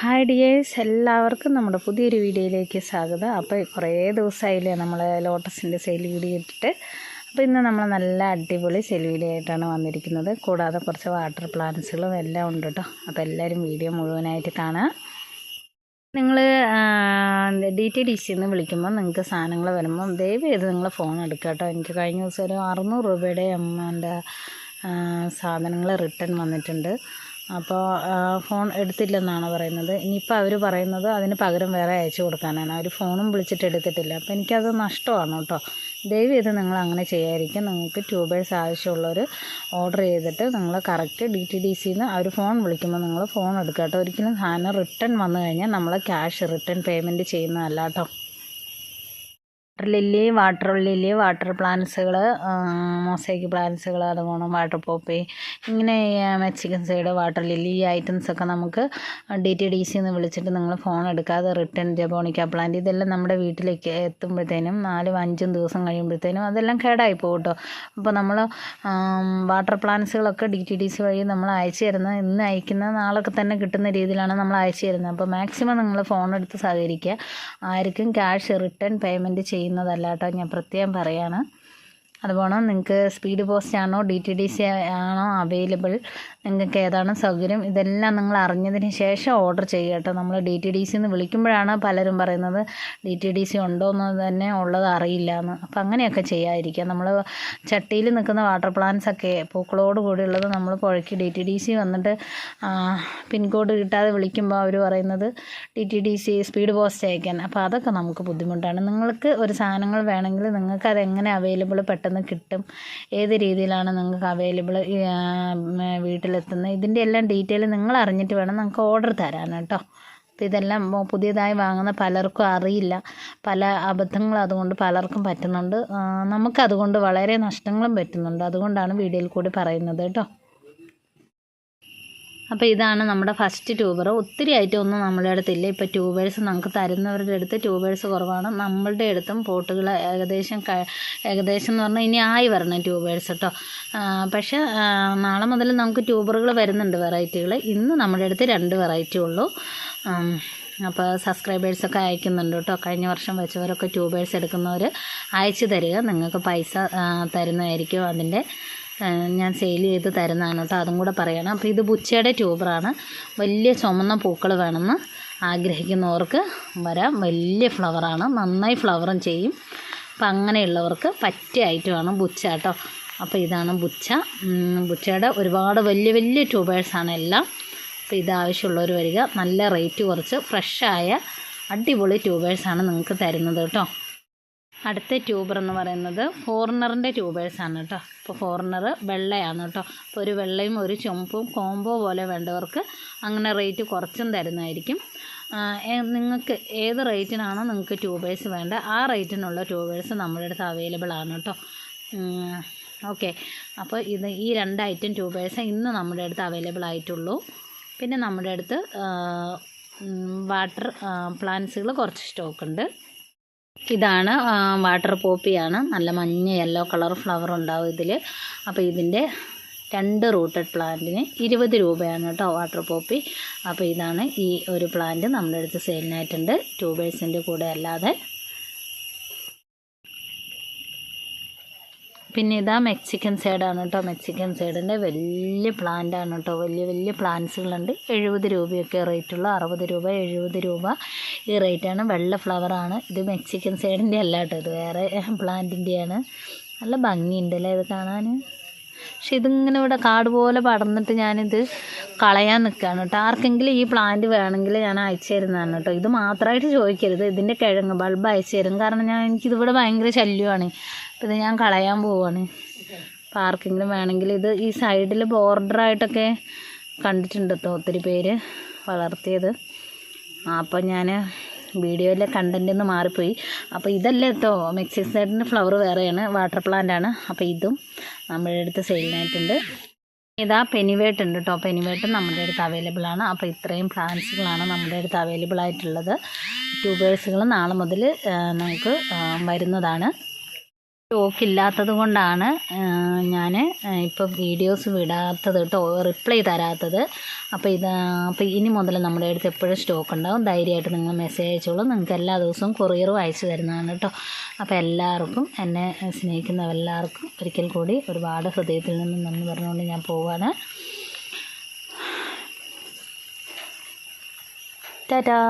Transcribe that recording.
Hi dears എല്ലാവർക്കും നമ്മുടെ പുതിയൊരു വീഡിയോയിലേക്ക് സ്വാഗതം. അപ്പോൾ കുറേ ദിവസമായില്ലേ നമ്മൾ ലോട്ടസിന്റെ സെയിൽ വീഡിയോ ഇട്ടിട്ട്. അപ്പോൾ ഇന്ന് നമ്മൾ നല്ല അടിപൊളി സെയിൽ വീഡിയോ ആയിട്ടാണ് വന്നിരിക്കുന്നത്. കൂടാതെ കുറച്ച് വാട്ടർ പ്ലാന്റ്സുകളും എല്ലാം ഉണ്ട് കേട്ടോ അപ്പോൾ എല്ലാവരും വീഡിയോ മുഴുവനായിട്ട് കാണാം. നിങ്ങൾ ഡി ടി ഡി സിന്ന് വിളിക്കുമ്പോൾ നിങ്ങൾക്ക് സാധനങ്ങൾ വരുമ്പം ദയവ് ചെയ്ത് നിങ്ങൾ ഫോൺ എടുക്കുക കേട്ടോ എനിക്ക് കഴിഞ്ഞ ദിവസം ഒരു അറുന്നൂറ് രൂപയുടെ എന്റെ സാധനങ്ങൾ റിട്ടേൺ വന്നിട്ടുണ്ട്. അപ്പോൾ ഫോൺ എടുത്തില്ലെന്നാണ് പറയുന്നത്. ഇനിയിപ്പോൾ അവർ പറയുന്നത് അതിന് പകരം വേറെ അയച്ചു കൊടുക്കാനാണ്. അവർ ഫോണും വിളിച്ചിട്ട് എടുത്തിട്ടില്ല. അപ്പോൾ എനിക്കത് നഷ്ടമാണ് കേട്ടോ. ദയവ് ചെയ്ത് നിങ്ങൾ അങ്ങനെ ചെയ്യാതിരിക്കും നിങ്ങൾക്ക് ട്യൂബേഴ്സ് ആവശ്യമുള്ളവർ ഓർഡർ ചെയ്തിട്ട് നിങ്ങൾ കറക്റ്റ് ഡി ടി ഡി സിന്ന് അവർ ഫോൺ വിളിക്കുമ്പോൾ നിങ്ങൾ ഫോൺ എടുക്കുക കേട്ടോ. ഒരിക്കലും സാധനം റിട്ടേൺ വന്നു കഴിഞ്ഞാൽ നമ്മൾ ക്യാഷ് റിട്ടേൺ പേയ്മെന്റ് ചെയ്യുന്നതല്ല കേട്ടോ. Water lily water lily water പ്ലാന്റ്സുകൾ mosaic പ്ലാന്റ്സുകൾ അതുപോലെ വാട്ടർ പോപ്പി ഇങ്ങനെ മെക്സിക്കൻ സൈഡ് വാട്ടർ ലില്ലി ഈ ഐറ്റംസൊക്കെ നമുക്ക് ഡി ടി ഡി സിന്ന് വിളിച്ചിട്ട് നിങ്ങൾ ഫോൺ എടുക്കാതെ റിട്ടേൺ ജബോണിക്ക പ്ലാന്റ് ഇതെല്ലാം നമ്മുടെ വീട്ടിലേക്ക് എത്തുമ്പോഴത്തേനും നാലും അഞ്ചും ദിവസം കഴിയുമ്പോഴത്തേനും അതെല്ലാം കേടായി പോകും കേട്ടോ അപ്പോൾ നമ്മൾ വാട്ടർ പ്ലാന്റ്സുകളൊക്കെ ഡി ടി ഡി സി വഴി നമ്മൾ അയച്ചു തരുന്ന ഇന്ന് അയക്കുന്ന നാളൊക്കെ തന്നെ കിട്ടുന്ന രീതിയിലാണ് നമ്മൾ അയച്ചു തരുന്നത്. അപ്പോൾ മാക്സിമം നിങ്ങൾ ഫോൺ എടുത്ത് സഹകരിക്കുക. ആർക്കും ക്യാഷ് റിട്ടേൺ പേയ്മെന്റ് ചെയ്യും ചെയ്യുന്നതല്ല കേട്ടോ ഞാൻ പ്രത്യേകം പറയാണ്. അതുപോലെ നിങ്ങൾക്ക് സ്പീഡ് പോസ്റ്റ് ആണോ ഡി ടി ഡി സി ആണോ അവൈലബിൾ നിങ്ങൾക്ക് ഏതാണ് സൗകര്യം? ഇതെല്ലാം നിങ്ങൾ അറിഞ്ഞതിന് ശേഷം ഓർഡർ ചെയ്യുക കേട്ടോ. നമ്മൾ ഡി ടി ഡി സിന്ന് വിളിക്കുമ്പോഴാണ് പലരും പറയുന്നത് ഡി ടി ഡി സി ഉണ്ടോ എന്ന് തന്നെ ഉള്ളത് അറിയില്ല എന്ന് അപ്പം അങ്ങനെയൊക്കെ ചെയ്യാതിരിക്കുക. നമ്മൾ ചട്ടിയിൽ നിൽക്കുന്ന വാട്ടർ പ്ലാന്റ്സ് ഒക്കെ പൂക്കളോട് കൂടിയുള്ളത് നമ്മൾ പുഴയ്ക്ക് ഡി ടി ഡി സി വന്നിട്ട് പിൻകോഡ് കിട്ടാതെ വിളിക്കുമ്പോൾ അവർ പറയുന്നത് D T D C speed post അയക്കാൻ. അപ്പോൾ അതൊക്കെ നമുക്ക് ബുദ്ധിമുട്ടാണ്. നിങ്ങൾക്ക് ഒരു സാധനങ്ങൾ വേണമെങ്കിൽ നിങ്ങൾക്ക് അതെങ്ങനെ അവൈലബിൾ പെട്ടെന്ന് പെട്ടെന്ന് കിട്ടും. ഏത് രീതിയിലാണ് നിങ്ങൾക്ക് അവൈലബിൾ വീട്ടിലെത്തുന്നത്? ഇതിന്റെ എല്ലാം ഡീറ്റെയിൽ നിങ്ങൾ അറിഞ്ഞിട്ട് വേണം നിങ്ങൾക്ക് ഓർഡർ തരാൻ കേട്ടോ. അപ്പോൾ ഇതെല്ലാം പുതിയതായി വാങ്ങുന്ന പലർക്കും അറിയില്ല. പല അബദ്ധങ്ങൾ അതുകൊണ്ട് പലർക്കും പറ്റുന്നുണ്ട്. നമുക്കതുകൊണ്ട് വളരെ നഷ്ടങ്ങളും പറ്റുന്നുണ്ട്. അതുകൊണ്ടാണ് വീഡിയോയിൽ കൂടി പറയുന്നത് കേട്ടോ. അപ്പോൾ ഇതാണ് നമ്മുടെ ഫസ്റ്റ് ട്യൂബർ ഒത്തിരി ഐറ്റം ഒന്നും നമ്മുടെ അടുത്തില്ല ഇപ്പോൾ ട്യൂബേഴ്സ് നമുക്ക് തരുന്നവരുടെ അടുത്ത് ട്യൂബേഴ്സ് കുറവാണ്. നമ്മളുടെ അടുത്തും പോട്ടുകൾ ഏകദേശം ഏകദേശം എന്ന് പറഞ്ഞാൽ ഇനി ആയി വരണം ട്യൂബേഴ്സ് കേട്ടോ പക്ഷേ നാളെ മുതൽ നമുക്ക് ട്യൂബറുകൾ വരുന്നുണ്ട് വെറൈറ്റികൾ ഇന്ന് നമ്മുടെ അടുത്ത് രണ്ട് വെറൈറ്റി ഉള്ളൂ. അപ്പോൾ സബ്സ്ക്രൈബേഴ്സൊക്കെ അയക്കുന്നുണ്ട് കേട്ടോ കഴിഞ്ഞ വർഷം വെച്ചവരൊക്കെ ട്യൂബേഴ്സ് എടുക്കുന്നവർ അയച്ചു തരിക. നിങ്ങൾക്ക് പൈസ തരുന്നതായിരിക്കും അതിന്റെ ഞാൻ സെയിൽ ചെയ്ത് തരുന്നതാണ് കേട്ടോ അതും കൂടെ പറയണം. അപ്പോൾ ഇത് ബുച്ചയുടെ ട്യൂബറാണ്. വലിയ ചുമന്ന പൂക്കൾ വേണമെന്ന് ആഗ്രഹിക്കുന്നവർക്ക് വരാം. വലിയ ഫ്ലവറാണ് നന്നായി ഫ്ലവറും ചെയ്യും. അപ്പം അങ്ങനെയുള്ളവർക്ക് പറ്റിയ ഐറ്റമാണ് ബുച്ച കേട്ടോ അപ്പോൾ ഇതാണ് ബുച്ച. ബുച്ചയുടെ ഒരുപാട് വലിയ വലിയ ട്യൂബേഴ്സാണ് എല്ലാം. അപ്പോൾ ഇത് ആവശ്യമുള്ളവർ വരിക. നല്ല റേറ്റ് കുറച്ച് ഫ്രഷായ അടിപൊളി ട്യൂബേഴ്സാണ് നിങ്ങൾക്ക് തരുന്നത് കേട്ടോ അടുത്ത ട്യൂബർ എന്ന് പറയുന്നത് ഫോറിനറിന്റെ ട്യൂബേഴ്സാണ് കേട്ടോ. അപ്പോൾ ഫോറിനർ വെള്ളയാണ് കേട്ടോ. അപ്പോൾ ഒരു വെള്ളയും ഒരു ചുമപ്പും കോംബോ പോലെ വേണ്ടവർക്ക് അങ്ങനെ റേറ്റ് കുറച്ചും തരുന്നതായിരിക്കും. നിങ്ങൾക്ക് ഏത് റേറ്റിനാണോ നിങ്ങൾക്ക് ട്യൂബേഴ്സ് വേണ്ട ആ റേറ്റിനുള്ള ട്യൂബേഴ്സ് നമ്മുടെ അടുത്ത് അവൈലബിൾ ആണ് കേട്ടോ. ഓക്കെ. അപ്പോൾ ഇത് ഈ രണ്ട് ഐറ്റം ട്യൂബേഴ്സ് ഇന്ന് നമ്മുടെ അടുത്ത് അവൈലബിൾ ആയിട്ടുള്ളൂ. പിന്നെ നമ്മുടെ അടുത്ത് വാട്ടർ പ്ലാന്റ്സുകൾ കുറച്ച് സ്റ്റോക്ക് ഉണ്ട്. ഇതാണ് വാട്ടർ പോപ്പിയാണ്. നല്ല മഞ്ഞ യെല്ലോ കളർ ഫ്ലവർ ഉണ്ടാവും ഇതിൽ അപ്പോൾ ഇതിന്റെ രണ്ട് റൂട്ടഡ് പ്ലാന്റിന് ഇരുപത് രൂപയാണ് കേട്ടോ വാട്ടർ പോപ്പി. അപ്പോൾ ഇതാണ് ഈ ഒരു പ്ലാന്റ് നമ്മുടെ അടുത്ത് സെയിലിനായിട്ടുണ്ട്. ട്യൂബേഴ്സിന്റെ കൂടെ അല്ലാതെ പിന്നെ ഇതാ മെക്സിക്കൻ സൈഡാണ് കേട്ടോ മെക്സിക്കൻ സൈഡിന്റെ വലിയ പ്ലാന്റാണ് കേട്ടോ വലിയ വലിയ പ്ലാന്റ്സുകളുണ്ട് എഴുപത് രൂപയൊക്കെ റേറ്റുള്ള അറുപത് രൂപ എഴുപത് രൂപ ഈ റേറ്റാണ് വെള്ള ഫ്ലവറാണ് ഇത് മെക്സിക്കൻ സൈഡിന്റെ അല്ല കേട്ടോ ഇത് വേറെ പ്ലാന്റിന്റെയാണ് നല്ല ഭംഗിയുണ്ടല്ലേ ഇത് കാണാൻ? പക്ഷെ ഇതിങ്ങനെ ഇവിടെ കാട് പോലെ പടർന്നിട്ട് ഞാനിത് കളയാൻ നിൽക്കുകയാണ് കേട്ടോ. ആർക്കെങ്കിലും ഈ പ്ലാന്റ് വേണമെങ്കിൽ ഞാൻ അയച്ചു തരുന്നതാണ് കേട്ടോ. ഇത് മാത്രമായിട്ട് ചോദിക്കരുത്. ഇതിന്റെ കിഴങ്ങ് ബൾബ് അയച്ചു തരും. കാരണം ഞാൻ എനിക്കിതിവിടെ ഭയങ്കര ശല്യമാണ്. ഇത് ഞാൻ കളയാൻ പോവാണ്. അപ്പോൾ ആർക്കെങ്കിലും വേണമെങ്കിൽ ഇത് ഈ സൈഡിൽ ബോർഡറായിട്ടൊക്കെ കണ്ടിട്ടുണ്ട് കേട്ടോ ഒത്തിരി പേര് വളർത്തിയത്. അപ്പം ഞാൻ വീഡിയോയിലെ കണ്ടന്റ് ഒന്ന് മാറിപ്പോയി. അപ്പോൾ ഇതല്ല കേട്ടോ. മെക്സിസൈഡിന്റെ ഫ്ലവർ വേറെയാണ്. വാട്ടർ പ്ലാന്റ് ആണ്. അപ്പോൾ ഇതും നമ്മുടെ അടുത്ത് സെയിലിനായിട്ടുണ്ട് ഇതാ പെനിവേട്ട് ഉണ്ട് കേട്ടോ പെനിവേട്ട് നമ്മുടെ അടുത്ത് അവൈലബിൾ ആണ്. അപ്പോൾ ഇത്രയും പ്ലാന്റ്സുകളാണ് നമ്മുടെ അടുത്ത് അവൈലബിൾ ആയിട്ടുള്ളത്. ട്യൂബേഴ്സുകൾ നാളെ മുതൽ നമുക്ക് വരുന്നതാണ്. സ്റ്റോക്ക് ഇല്ലാത്തത് കൊണ്ടാണ് ഞാൻ ഇപ്പോൾ വീഡിയോസ് വിടാത്തത് കേട്ടോ റിപ്ലൈ തരാത്തത്. അപ്പോൾ ഇത് അപ്പോൾ ഇനി മുതൽ നമ്മുടെ അടുത്ത് എപ്പോഴും സ്റ്റോക്ക് ഉണ്ടാവും. ധൈര്യമായിട്ട് നിങ്ങൾ മെസ്സേജ് അയച്ചോളൂ. നിങ്ങൾക്ക് എല്ലാ ദിവസവും കൊറിയറും അയച്ചു തരുന്നതാണ് കേട്ടോ. അപ്പോൾ എല്ലാവർക്കും എന്നെ സ്നേഹിക്കുന്ന എല്ലാവർക്കും ഒരിക്കൽ കൂടി ഒരുപാട് ഹൃദയത്തിൽ നിന്ന് നന്ദി പറഞ്ഞുകൊണ്ട് ഞാൻ പോവാണ്. ടാറ്റാ.